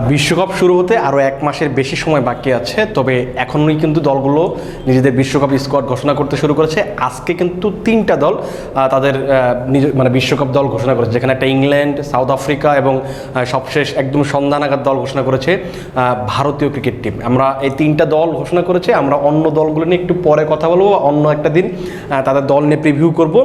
বিশ্বকাপ শুরু হতে আরও এক মাসের বেশি সময় বাকি আছে। তবে এখনই কিন্তু দলগুলো নিজেদের বিশ্বকাপ স্কোয়াড ঘোষণা করতে শুরু করেছে। আজকে কিন্তু তিনটা দল তাদের নিজ মানে বিশ্বকাপ দল ঘোষণা করেছে। যেখানে একটা ইংল্যান্ড, সাউথ আফ্রিকা এবং সবশেষ একদম সন্ধানাগার দল ঘোষণা করেছে ভারতীয় ক্রিকেট টিম আমরা এই তিনটা দল ঘোষণা করেছে। আমরা অন্য দলগুলো নিয়ে একটু পরে কথা বলব, অন্য একটা দিন তাদের দল নিয়ে প্রিভিউ করব।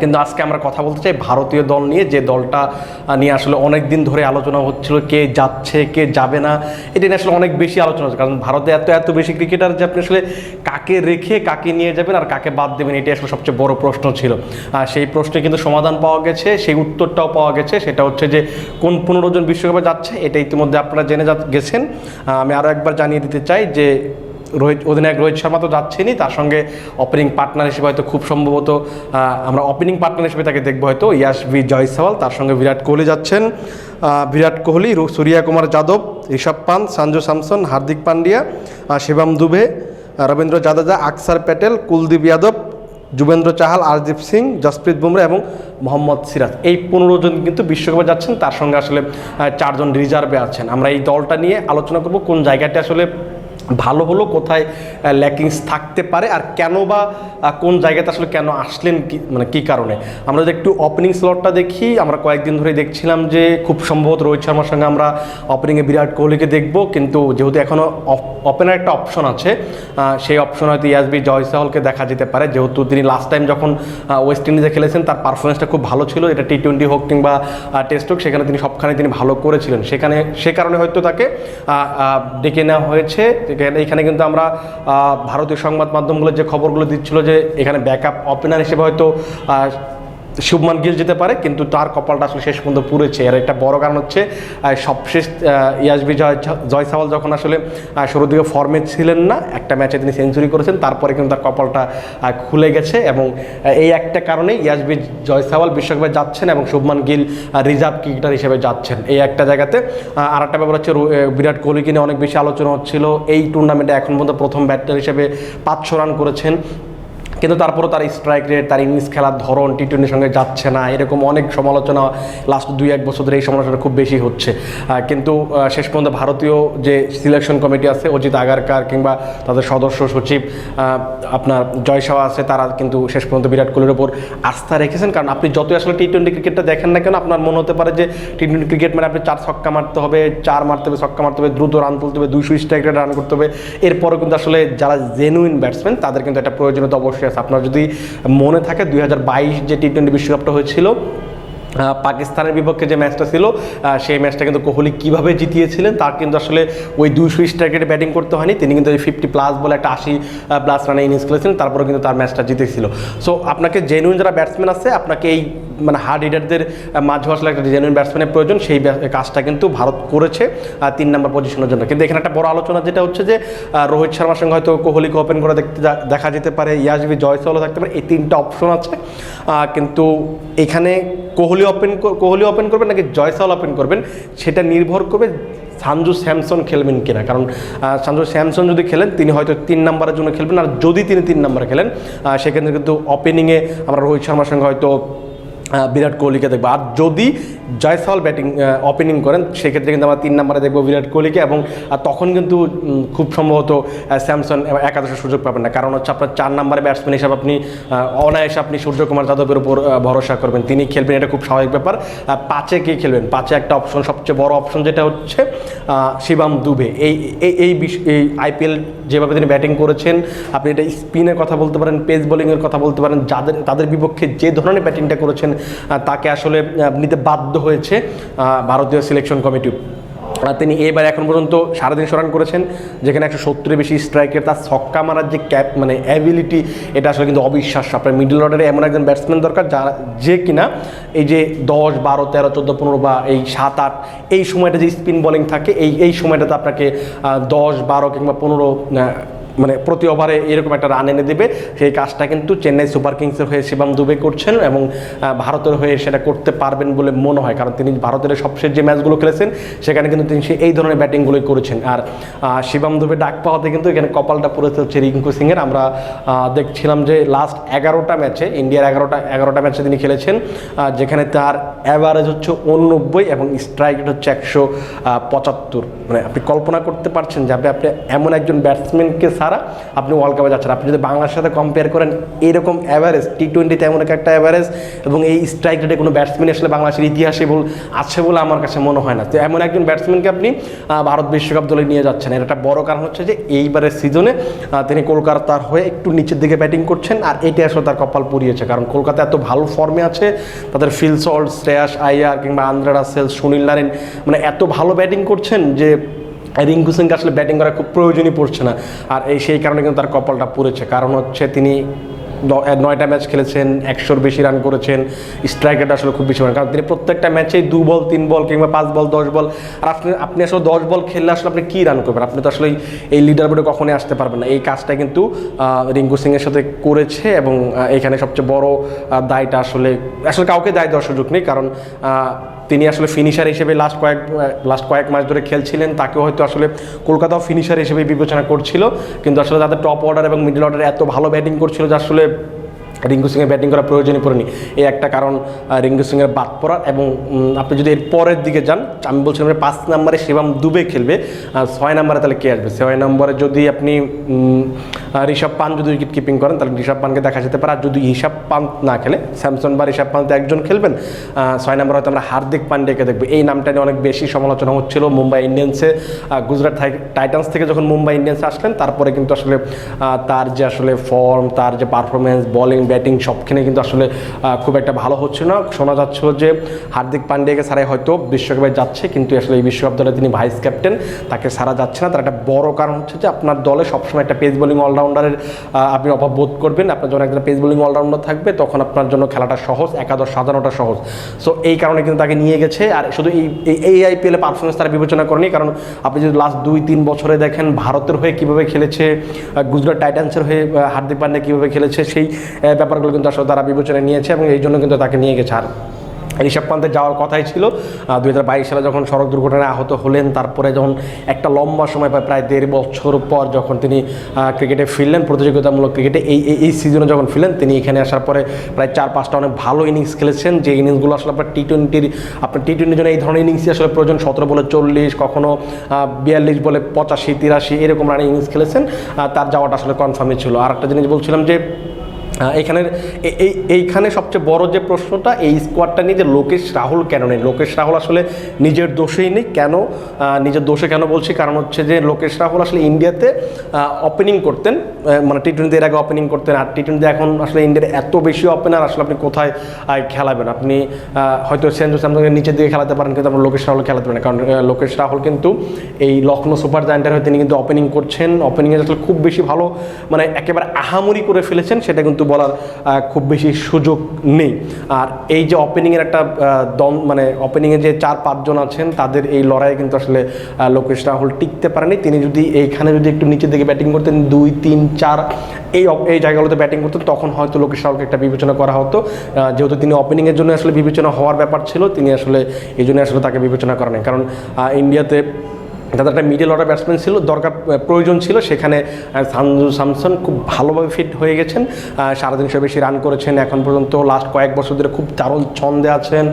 কিন্তু আজকে আমরা কথা বলতে চাই ভারতীয় দল নিয়ে। যে দলটা নিয়ে আসলে অনেক দিন ধরে আলোচনা হচ্ছিল কে যাচ্ছে, কে যাবে না, এটা নিয়ে আসলে অনেক বেশি আলোচনা হচ্ছে। কারণ ভারতে এত এত বেশি ক্রিকেটার যে আপনি আসলে কাকে রেখে কাকে নিয়ে যাবেন আর কাকে বাদ দেবেন, এটাই আসলে সবচেয়ে বড় প্রশ্ন ছিল। আর সেই প্রশ্নে কিন্তু সমাধান পাওয়া গেছে, সেই উত্তরটাও পাওয়া গেছে, সেটা হচ্ছে যে কোন পনেরো জন বিশ্বকাপে যাচ্ছে, এটা ইতিমধ্যে আপনারা জেনে যা- গেছেন। আমি আরও একবার জানিয়ে দিতে চাই যে রোহিত, অধিনায়ক রোহিত শর্মা তো যাচ্ছেনই, তার সঙ্গে ওপেনিং পার্টনার হিসেবে হয়তো খুব সম্ভবত আমরা ওপেনিং পার্টনার হিসেবে তাকে দেখব হয়তো ইয়াস ভি জয়সওয়াল, তার সঙ্গে বিরাট কোহলি যাচ্ছেন। বিরাট কোহলি সূর্যা কুমার যাদব, ঋষভ পান্ত, সঞ্জু স্যামসন, হার্দিক পান্ডিয়া শিবম দুবে রবীন্দ্র জাদেজা, আকসার প্যাটেল, কুলদীপ যাদব, যুবেন্দ্র চাহাল আরদীপ সিং, জসপ্রীত বুমরা এবং মোহাম্মদ সিরাজ। এই পনেরো জন কিন্তু বিশ্বকাপে যাচ্ছেন, তার সঙ্গে আসলে চারজন রিজার্ভে আছেন। আমরা এই দলটা নিয়ে আলোচনা করব, কোন জায়গাটা আসলে ভালো হলো, কোথায় ল্যাকিংস থাকতে পারে আর কেন বা কোন জায়গাতে আসলে কেন আসলেন কি মানে কী কারণে? আমরা যদি একটু ওপেনিং স্লটটা দেখি, আমরা কয়েকদিন ধরে দেখছিলাম যে খুব সম্ভবত রোহিত শর্মার সঙ্গে আমরা ওপেনিংয়ে বিরাট কোহলিকে দেখব, কিন্তু যেহেতু এখনও ওপেনার একটা অপশন আছে সেই অপশন হয়তো ইয়াসবি জয়সাহলকে দেখা যেতে পারে। যেহেতু তিনি লাস্ট টাইম যখন ওয়েস্ট ইন্ডিজে খেলেছেন, তার পারফরমেন্সটা খুব ভালো ছিল। এটা টি টোয়েন্টি হোক কিংবা টেস্ট হোক, সেখানে তিনি সবখানে তিনি ভালো করেছিলেন। সেখানে, সে কারণে হয়তো তাকে ডেকে নেওয়া হয়েছে। এখানে- এখানে কিন্তু আমরা ভারতীয় সংবাদ মাধ্যমগুলো যে খবরগুলো দিচ্ছিল যে এখানে ব্যাকআপ ওপেনার হিসেবে হয়তো শুভমান গিল যেতে পারে, কিন্তু তার কপালটা আসলে শেষ পর্যন্ত পুরেছে আর একটা বড় কারণ হচ্ছে সবশেষ ইয়াসবি জয় জয়সাওয়াল যখন আসলে শুরুর দিকে ফর্মে ছিলেন না, একটা ম্যাচে তিনি সেঞ্চুরি করেছেন, তারপরে কিন্তু তার কপালটা খুলে গেছে এবং এই একটা কারণেই ইয়াসবি জয়সাওয়াল বিশ্বকাপে যাচ্ছেন এবং শুভমান গিল রিজার্ভ ক্রিকেটার হিসেবে যাচ্ছেন। এই একটা জায়গাতে আর একটা ব্যাপার হচ্ছে বিরাট কোহলিকে নিয়ে অনেক বেশি আলোচনা হচ্ছিল। এই টুর্নামেন্টে এখন পর্যন্ত প্রথম ব্যাটার হিসেবে পাঁচশো রান করেছেন। কিন্তু তারপরও তার স্ট্রাইক রেট তার ইনিংস খেলার ধরন টি টোয়েন্টির সঙ্গে যাচ্ছে না, এরকম অনেক সমালোচনা লাস্ট দুই, এক বছর ধরে এই সমালোচনা খুব বেশি হচ্ছে। কিন্তু শেষ পর্যন্ত ভারতীয় যে সিলেকশন কমিটি আছে, অজিত আগারকার কিংবা তাদের সদস্য সচিব আপনার জয়সাওয়া আছে, তারা কিন্তু শেষ পর্যন্ত বিরাট কোহলির ওপর আস্থা রেখেছেন। কারণ আপনি যতই আসলে টি টোয়েন্টি ক্রিকেটটা দেখেন না কেন, আপনার মনে হতে পারে যে টি টোয়েন্টি ক্রিকেট মানে আপনি চার ছক্কা মারতে হবে, চার মারতে হবে, ছক্কা মারতে হবে, দ্রুত রান তুলতে হবে, দুইশো স্ট্রাইক রান করতে হবে। এরপরও কিন্তু আসলে যারা জেনুইন ব্যাটসম্যান তাদের কিন্তু একটা প্রয়োজনীয়তা অবশ্যই আপনার যদি মনে থাকে দুই হাজার বাইশ যে টি টোয়েন্টি বিশ্বকাপটা হয়েছিল পাকিস্তানের বিপক্ষে যে ম্যাচটা ছিল সেই ম্যাচটা কিন্তু কোহলি কীভাবে জিতিয়েছিলেন, তার কিন্তু আসলে ওই দুইশো স্ট্রাইকেটে ব্যাটিং করতে হয়নি। তিনি কিন্তু ওই ফিফটি প্লাস বলে একটা আশি প্লাস রানে ইনিংস খেলেছিলেন তারপরে কিন্তু তার ম্যাচটা জিতেছিল। সো আপনাকে জেনুইন যারা ব্যাটসম্যান আছে, আপনাকে এই মানে হার্ড হিটারদের মাঝে আসলে একটা জেনুইন ব্যাটসম্যানের প্রয়োজন, সেই কাজটা কিন্তু ভারত করেছে তিন নম্বর পজিশনের জন্য। কিন্তু এখানে একটা বড় আলোচনা যেটা হচ্ছে যে রোহিত শর্মার সঙ্গে হয়তো কোহলিকে ওপেন করে দেখতে দেখা যেতে পারে ইয়াসবি জয়সলও থাকতে পারে, এই তিনটা অপশন আছে। কিন্তু এখানে কোহলি ওপেন কোহলি ওপেন করবেন নাকি জয়সাল ওপেন করবেন, সেটা নির্ভর করবে সানজু স্যামসন খেলবেন কিনা। কারণ সানজু স্যামসন যদি খেলেন, তিনি হয়তো তিন নম্বরের জন্য খেলবেন, আর যদি তিনি তিন নম্বরে খেলেন সেক্ষেত্রে কিন্তু ওপেনিংয়ে আমরা রোহিত শর্মার সঙ্গে হয়তো বিরাট কোহলিকে দেখব। আর যদি জয়সওয়াল ব্যাটিং ওপেনিং করেন, সেক্ষেত্রে কিন্তু আমরা তিন নম্বরে দেখব বিরাট কোহলিকে এবং তখন কিন্তু খুব সম্ভবত স্যামসন একাদশের সুযোগ পাবেন না। কারণ হচ্ছে আপনার চার নম্বরে ব্যাটসম্যান হিসাবে আপনি অনায়াসে আপনি সূর্যকুমার যাদবের উপর ভরসা করবেন। তিনি খেলবেন, এটা খুব স্বাভাবিক ব্যাপার। পাঁচে কে খেলবেন? পাঁচে একটা অপশন সবচেয়ে বড় অপশন যেটা হচ্ছে শিবাম দুবে। এই এই এই আইপিএল যেভাবে তিনি ব্যাটিং করেছেন, আপনি এটা স্পিনের কথা বলতে পারেন পেস বোলিংয়ের কথা বলতে পারেন, যাদের, তাদের বিপক্ষে যে ধরনের ব্যাটিংটা করেছেন তাকে আসলে নিতে বাধ্য হয়েছে ভারতীয় সিলেকশন কমিটি তিনি এবার এখন পর্যন্ত তিনশো রান করেছেন, যেখানে একশো সত্তরের বেশি স্ট্রাইকের তার ছক্কা মারার যে ক্যাপ মানে অ্যাবিলিটি এটা আসলে কিন্তু অবিশ্বাস্য। আপনার মিডল অর্ডারে এমন একজন ব্যাটসম্যান দরকার, যারা যে কিনা এই যে দশ, বারো, তেরো, চোদ্দ, পনেরো বা এই সাত, আট, এই সময়টা যে স্পিন বোলিং থাকে, এই এই সময়টাতে আপনাকে দশ, বারো কিংবা পনেরো মানে প্রতি ওভারে এরকম একটা রান এনে দেবে। সেই কাজটা কিন্তু চেন্নাই সুপার কিংসের হয়ে শিবাম দুবে করছেন এবং ভারতের হয়ে সেটা করতে পারবেন বলে মনে হয়। কারণ তিনি ভারতের সবশেষ যে ম্যাচগুলো খেলেছেন, সেখানে কিন্তু তিনি এই ধরনের ব্যাটিংগুলোই করেছেন। আর শিবাম দুবে ডাক পাওয়াতে কিন্তু এখানে কপালটা পড়েছে হচ্ছে রিঙ্কু সিংয়ের। আমরা দেখছিলাম যে লাস্ট এগারোটা ম্যাচে, ইন্ডিয়ার এগারোটা এগারোটা ম্যাচে তিনি খেলেছেন যেখানে তার অ্যাভারেজ হচ্ছে উননব্বই এবং স্ট্রাইক হচ্ছে একশো পঁচাত্তর। মানে আপনি কল্পনা করতে পারছেন যে আপনি এমন একজন ব্যাটসম্যানকে ছাড়া আপনি ওয়ার্ল্ড কাপে যাচ্ছেন। আপনি যদি বাংলার সাথে কম্পেয়ার করেন, এরকম অ্যাভারেজ টি টোয়েন্টিতে এমন একটা অ্যাভারেজ এবং এই স্ট্রাইক রেটে কোনো ব্যাটসম্যান আসলে বাংলাদেশের ইতিহাসে বল আছে বলে আমার কাছে মনে হয় না। তো এমন একজন ব্যাটসম্যানকে আপনি ভারত বিশ্বকাপ দলে নিয়ে যাচ্ছেন। এর একটা বড় কারণ হচ্ছে যে, এইবারের সিজনে তিনি কলকাতার হয়ে একটু নিচের দিকে ব্যাটিং করছেন, আর এটি আসলে তার কপাল পুড়িয়েছে। কারণ কলকাতা এত ভালো ফর্মে আছে, তাদের ফিল সল্ট শ্রেয়াস আইয়ার কিংবা আন্দ্রা রাসেল, সুনীল নারেন মানে এত ভালো ব্যাটিং করছেন যে রিঙ্কু সিংকে আসলে ব্যাটিং করা খুব প্রয়োজনই পড়ছে না। আর এই সেই কারণে কিন্তু তার কপালটা পড়েছে। কারণ হচ্ছে তিনি নয়টা ম্যাচ খেলেছেন, একশোর বেশি রান করেছেন স্ট্রাইক রেট আসলে খুব বেশি রান কারণ তিনি প্রত্যেকটা ম্যাচেই দু বল, তিন বল কিংবা পাঁচ বল, দশ বল। আর আপনি আপনি আসলে দশ বল খেললে আসলে আপনি কী রান করবেন? আপনি তো আসলে এই লিডার বোর্ডে কখনোই আসতে পারবেন না। এই কাজটা কিন্তু রিঙ্কু সিংয়ের সাথে করেছে এবং এখানে সবচেয়ে বড় দায়টা আসলে আসলে কাউকে দায় দেওয়ার সুযোগ নেই। কারণ তিনি আসলে ফিনিশার হিসেবে লাস্ট কয়েক লাস্ট কয়েক মাস ধরে খেলছিলেন তাকেও হয়তো আসলে কলকাতাও ফিনিশার হিসেবে বিবেচনা করছিল, কিন্তু আসলে তাদের টপ অর্ডার এবং মিডল অর্ডার এত ভালো ব্যাটিং করছিল যে আসলে রিঙ্কু সিংয়ের ব্যাটিং করা প্রয়োজনই পড়েনি। এই একটা কারণ রিঙ্কু সিংয়ের বাদ পড়ার এবং আপনি যদি এর পরের দিকে যান, আমি বলছিলাম যে পাঁচ নম্বরে শিবাম দুবে খেলবে ছয় নম্বরে তাহলে কে আসবে? ছয় নম্বরে যদি আপনি ঋষভ পান যদি উইকেট কিপিং করেন, তাহলে ঋষভ পানকে দেখা যেতে পারে। আর যদি ঋষভ পান্ত না খেলে, স্যামসন বা ঋষভ পান্ত একজন খেলবেন ছয় নম্বরে হয়তো আমরা হার্দিক পান্ডেকে দেখব। এই নামটা নিয়ে অনেক বেশি সমালোচনা হচ্ছিল। মুম্বাই ইন্ডিয়ান্সে গুজরাট টাইটান্স থেকে যখন মুম্বাই ইন্ডিয়ান্সে আসলেন, তারপরে কিন্তু আসলে তার যে আসলে ফর্ম তার যে পারফরমেন্স বলিং ব্যাটিং সবখানে কিন্তু আসলে খুব একটা ভালো হচ্ছে না। শোনা যাচ্ছিল যে হার্দিক পান্ডেকে সারাই হয়তো বিশ্বকাপে যাচ্ছে, কিন্তু আসলে এই বিশ্বকাপ দলে তিনি ভাইস ক্যাপ্টেন তাকে সারা যাচ্ছে না। তার একটা বড় কারণ হচ্ছে যে আপনার দলে সবসময় একটা পেস বোলিং অলরাউন্ডারের আপনি অভাব বোধ করবেন। আপনার যখন একজন পেস বোলিং অলরাউন্ডার থাকবে, তখন আপনার জন্য খেলাটা সহজ, একাদশ সাজানোটা সহজ। সো এই কারণে কিন্তু তাকে নিয়ে গেছে। আর শুধু এই, এই- আইপিএলে পারফরমেন্স তারা বিবেচনা করেনি, কারণ আপনি যদি লাস্ট দুই, তিন বছরে দেখেন, ভারতের হয়ে কীভাবে খেলেছে গুজরাট টাইটান্সের হয়ে হার্দিক পান্ডে কীভাবে খেলেছে, সেই ব্যাপারগুলো কিন্তু আসলে তারা বিবেচনায় নিয়েছে এবং এই জন্য কিন্তু তাকে নিয়ে গেছে। আর ঋষভ পান্তের যাওয়ার কথাই ছিল। দুই হাজার বাইশ সালে যখন সড়ক দুর্ঘটনায় আহত হলেন, তারপরে যখন একটা লম্বা সময় প্রায় প্রায় দেড় বছর পর যখন তিনি ক্রিকেটে ফিরলেন, প্রতিযোগিতামূলক ক্রিকেটে, এই, এই- সিজনে যখন ফিরলেন, তিনি এখানে আসার পরে প্রায় চার, পাঁচটা অনেক ভালো ইনিংস খেলেছেন। যে ইনিংসগুলো আসলে আপনার টি টোয়েন্টির আপনার টি টোয়েন্টির জন্য এই ধরনের ইনিংসই আসলে প্রয়োজন। সতেরো বলে চল্লিশ, কখনো বিয়াল্লিশ বলে পঁচাশি, তিরাশি, এরকম রানিং ইনিংস খেলেছেন। তার যাওয়াটা আসলে কনফার্মই ছিল। আর একটা জিনিস বলছিলাম যে এখানের এই এইখানে সবচেয়ে বড় যে প্রশ্নটা, এই স্কোয়াডটা নিয়ে যে লোকেশ রাহুল কেন নেই? লোকেশ রাহুল আসলে নিজের দোষেই নেই। কেন? নিজের দোষে কেন বলছি? কারণ হচ্ছে যে লোকেশ রাহুল আসলে ইন্ডিয়াতে ওপেনিং করতেন। মানে টি টোয়েন্টি এর আগে ওপেনিং করতেন। আর টি টোয়েন্টি এখন আসলে ইন্ডিয়ার এত বেশি ওপেনার আসলে আপনি কোথায় খেলাবেন? আপনি হয়তো সেঞ্জু স্যামসংয়ের নিচের দিকে খেলাতে পারেন, কিন্তু আপনার লোকেশ রাহুল খেলাতে পারেন কারণ লোকেশ রাহুল কিন্তু এই লখনৌ সুপার জায়ান্টের হয়ে তিনি কিন্তু ওপেনিং করছেন। ওপেনিংয়ে আসলে খুব বেশি ভালো মানে একেবারে আহামরি করে ফেলেছেন, সেটা কিন্তু বলার খুব বেশি সুযোগ নেই। আর এই যে ওপেনিংয়ের একটা দম মানে ওপেনিংয়ে যে চার পাঁচজন আছেন, তাদের এই লড়াইয়ে কিন্তু আসলে লোকেশ রাহুল টিকতে পারেনি। তিনি যদি এইখানে যদি একটু নিচের দিকে ব্যাটিং করতেন, দুই, তিন, চার, এই এই জায়গাগুলোতে ব্যাটিং করতেন, তখন হয়তো লোকেশ রাহুলকে একটা বিবেচনা করা হতো। যেহেতু তিনি ওপেনিংয়ের জন্য আসলে বিবেচনা হওয়ার ব্যাপার ছিল, তিনি আসলে এই জন্য আসলে তাকে বিবেচনা করা নেই কারণ ইন্ডিয়াতে তাদের একটা মিডল অর্ডার ব্যাটসম্যান ছিল, দরকার প্রয়োজন ছিল, সেখানে সানজু স্যামসন খুব ভালোভাবে ফিট হয়ে গেছেন। সাড়ে তিনশো বেশি রান করেছেন, এখন পর্যন্ত লাস্ট কয়েক বছর ধরে খুব দারুণ ছন্দে আছেন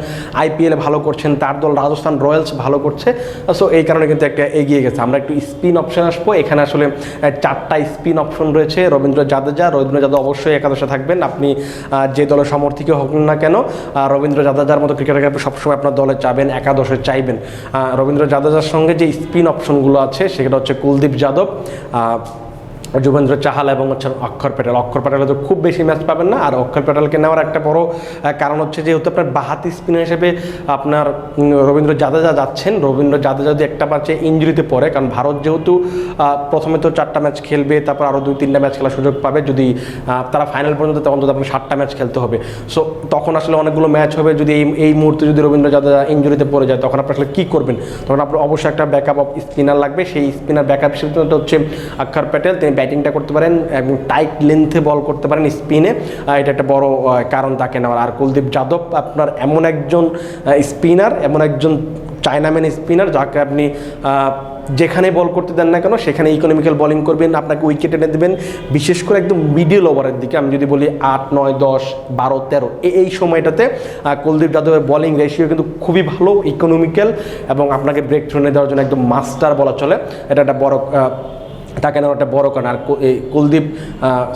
আইপিএলে ভালো করছেন, তার দল রাজস্থান রয়্যালস ভালো করছে। সো এই কারণে কিন্তু একটা এগিয়ে গেছে। আমরা একটু স্পিন অপশন আসব। এখানে আসলে চারটা স্পিন অপশন রয়েছে, রবীন্দ্র জাদেজা। রবীন্দ্র জাদেজা অবশ্যই একাদশে থাকবেন। আপনি যে দলের সমর্থকই হোক না কেন রবীন্দ্র জাদেজার মতো ক্রিকেটারকে আপনি সবসময় আপনার দলে চাবেন, একাদশে চাইবেন। রবীন্দ্র জাদেজার সঙ্গে যে স্পিন অপশনগুলো আছে সেটা হচ্ছে কুলদীপ যাদব যুবেন্দ্র চাহাল এবং হচ্ছে অক্ষর প্যাটেল। অক্ষর প্যাটেল তো খুব বেশি ম্যাচ পাবেন না। আর অক্ষর প্যাটেলকে নেওয়ার একটা বড় কারণ হচ্ছে যেহেতু আপনার বাহাতি স্পিনার হিসেবে আপনার রবীন্দ্র জাদেজা যাচ্ছেন। রবীন্দ্র জাদেজা যদি একটা ম্যাচে ইঞ্জুরিতে পড়ে, কারণ ভারত যেহেতু প্রথমে তো চারটা ম্যাচ খেলবে, তারপর আরও দুই, তিনটা ম্যাচ খেলার সুযোগ পাবে। যদি তারা ফাইনাল পর্যন্ত তখন তো আপনার সাতটা ম্যাচ খেলতে হবে। সো তখন আসলে অনেকগুলো ম্যাচ হবে। যদি এই এই মুহূর্তে যদি রবীন্দ্র জাদেজা ইঞ্জুরিতে পড়ে যায়, তখন আপনি আসলে কী করবেন? তখন আপনার অবশ্যই একটা ব্যাকআপ অফ স্পিনার লাগবে। সেই স্পিনার ব্যাকআপ হিসেবে হচ্ছে অক্ষর প্যাটেল। তিনি ব্যাটিংটা করতে পারেন এবং টাইট লেন্থে বল করতে পারেন স্পিনে এটা একটা বড় কারণ তাকে নেওয়ার। আর কুলদীপ যাদব আপনার এমন একজন স্পিনার এমন একজন চায়নাম্যান স্পিনার যাকে আপনি যেখানে বল করতে দেন না কেন, সেখানে ইকোনমিক্যাল বলিং করবেন, আপনাকে উইকেট এনে দেবেন। বিশেষ করে একদম মিডিল ওভারের দিকে, আমি যদি বলি আট, নয়, দশ, বারো, তেরো এই সময়টাতে কুলদীপ যাদবের বলিং রেশিও কিন্তু খুবই ভালো ইকোনমিক্যাল এবং আপনাকে ব্রেক থ্রোনে দেওয়ার জন্য একদম মাস্টার বলা চলে। এটা একটা বড় তাকে নেওয়ার একটা বড় কারণ। আর এই কুলদীপ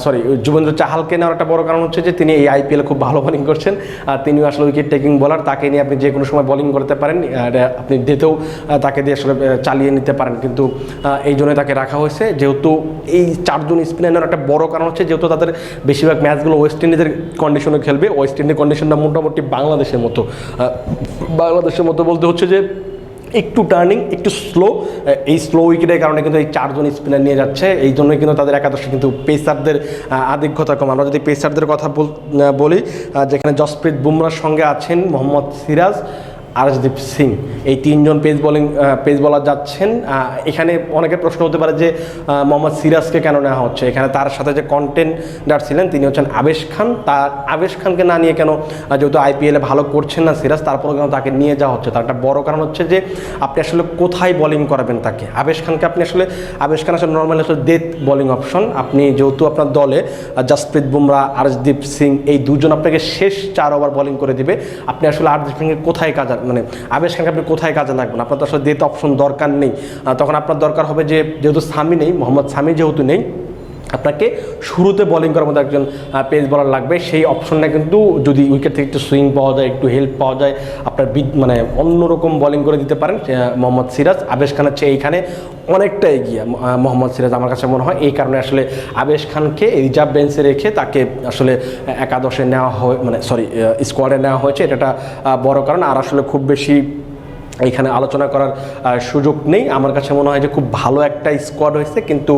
সরি যুবেন্দ্র চাহালকে নেওয়ার একটা বড় কারণ হচ্ছে যে তিনি এই আইপিএলে খুব ভালো বোলিং করছেন। আর তিনিও আসলে উইকেট টেকিং বলার তাকে নিয়ে আপনি যে কোনো সময় বোলিং করতে পারেন। আর আপনি ডেতেও তাকে দিয়ে আসলে চালিয়ে নিতে পারেন। কিন্তু এই জন্য তাকে রাখা হয়েছে। যেহেতু এই চারজন স্পিনার একটা বড় কারণ হচ্ছে, যেহেতু তাদের বেশিরভাগ ম্যাচগুলো ওয়েস্ট ইন্ডিজের কন্ডিশনে খেলবে। ওয়েস্ট ইন্ডিজ কন্ডিশনটা মোটামুটি বাংলাদেশের মতো। বাংলাদেশের মতো বলতে হচ্ছে যে একটু টার্নিং একটু স্লো এই স্লো উইকেটের কারণে কিন্তু এই চারজন স্পিনার নিয়ে যাচ্ছে। এই জন্যই কিন্তু তাদের একাদশে কিন্তু পেসারদের আধিক্যতা কম। আমরা যদি পেসারদের কথা বল- যেখানে জসপ্রীত বুমরার সঙ্গে আছেন মোহাম্মদ সিরাজ আরশদীপ সিং। এই তিনজন পেস বোলিং পেস বলার যাচ্ছেন। এখানে অনেকের প্রশ্ন হতে পারে যে মোহাম্মদ সিরাজকে কেন নেওয়া হচ্ছে? এখানে তার সাথে যে কন্টেন্ডার ছিলেন, তিনি হচ্ছেন আবেশ খান। তার, আবেশ খানকে না নিয়ে কেন যেহেতু আইপিএলে ভালো করছেন না সিরাজ, তারপরেও কেন তাকে নিয়ে যাওয়া হচ্ছে? তার একটা বড় কারণ হচ্ছে যে, আপনি আসলে কোথায় বোলিং করাবেন তাকে? আবেশ খানকে আপনি আসলে, আবেশ খান আসলে নর্মালি আসলে ডেথ বোলিং অপশন আপনি যেহেতু আপনার দলে জাসপ্রীত বুমরা আরশদীপ সিং, এই দুজন আপনাকে শেষ চার ওভার বোলিং করে দিবে। আপনি আসলে আরশদীপ সিংকে কোথায় কাজে মানে আবেশ খানকে আপনি কোথায় কাজে লাগবেন? আপনার তো আসলে যেহেতু অপশন দরকার নেই। তখন আপনার দরকার হবে যে, যেহেতু স্বামী নেই, মোহাম্মদ স্বামী যেহেতু নেই আপনাকে শুরুতে বোলিং করার মতো একজন পেস বলার লাগবে। সেই অপশনটা কিন্তু যদি উইকেট থেকে একটু সুইং পাওয়া যায়, একটু হেল্প পাওয়া যায়, আপনার মানে অন্যরকম বোলিং করে দিতে পারেন মোহাম্মদ সিরাজ। আবেশ খানের চেয়ে এইখানে অনেকটা এগিয়ে মোহাম্মদ সিরাজ আমার কাছে মনে হয়। এই কারণে আসলে আবেশ খানকে রিজার্ভ বেঞ্চে রেখে তাকে আসলে একাদশে নেওয়া হয় মানে সরি স্কোয়াডে নেওয়া হয়েছে। এটা একটা বড় কারণ। আর আসলে খুব বেশি এইখানে আলোচনা করার সুযোগ নেই। আমার কাছে মনে হয় যে খুব ভালো একটা স্কোয়াড হয়েছে। কিন্তু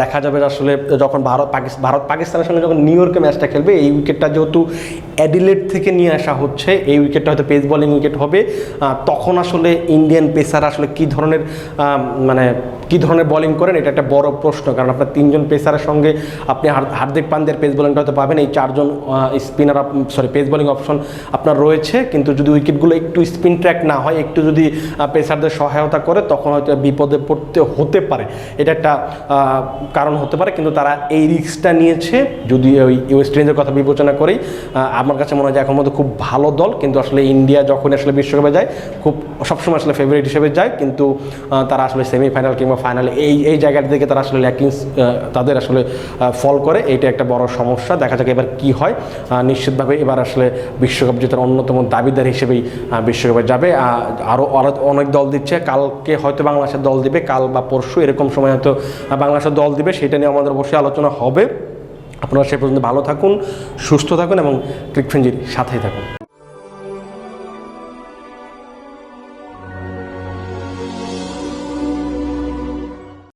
দেখা যাবে আসলে যখন ভারত পাকিস্তান ভারত পাকিস্তানের সঙ্গে যখন নিউ ইয়র্কে ম্যাচটা খেলবে, এই উইকেটটা যেহেতু অ্যাডিলেট থেকে নিয়ে আসা হচ্ছে, এই উইকেটটা হয়তো পেস বলিং উইকেট হবে। তখন আসলে ইন্ডিয়ান পেসার আসলে কী ধরনের মানে কী ধরনের বলিং করেন, এটা একটা বড় প্রশ্ন। কারণ আপনার তিনজন পেসারের সঙ্গে আপনি হার্দিক পান্ডের পেস বলিংটা হয়তো পাবেন। এই চারজন spinner sorry pace bowling option আপনার রয়েছে। কিন্তু যদি উইকেটগুলো একটু স্পিন ট্র্যাক না হয় একটু যদি পেসারদের সহায়তা করে, তখন হয়তো বিপদে পড়তে হতে পারে। এটা একটা কারণ হতে পারে, কিন্তু তারা এই রিক্সটা নিয়েছে। যদি ওই ওয়েস্ট ইন্ডিজের কথা বিবেচনা করেই আমার কাছে মনে হয় যে এখন মধ্যে খুব ভালো দল, কিন্তু আসলে ইন্ডিয়া যখন আসলে বিশ্বকাপে যায়, খুব সবসময় আসলে ফেভারিট হিসেবে যায়, কিন্তু তারা আসলে সেমিফাইনাল কিংবা ফাইনাল এই এই জায়গার দিকে তারা আসলে ল্যাকিংস তাদের আসলে ফল করে। এটা একটা বড় সমস্যা। দেখা যাক এবার কি হয়। নিশ্চিতভাবে এবার আসলে বিশ্বকাপ জেতার অন্যতম দাবিদার হিসেবেই বিশ্বকাপে যাবে। আরও অনেক দল দিচ্ছে। কালকে হয়তো বাংলাদেশের দল দিবে, কাল বা পরশু এরকম সময় হয়তো বাংলাদেশের দল দিবে, সেটা নিয়ে আমাদের অবশ্যই আলোচনা হবে। আপনারা সে পর্যন্ত ভালো থাকুন, সুস্থ থাকুন এবং ক্রিকফেঞ্জির সাথেই থাকুন।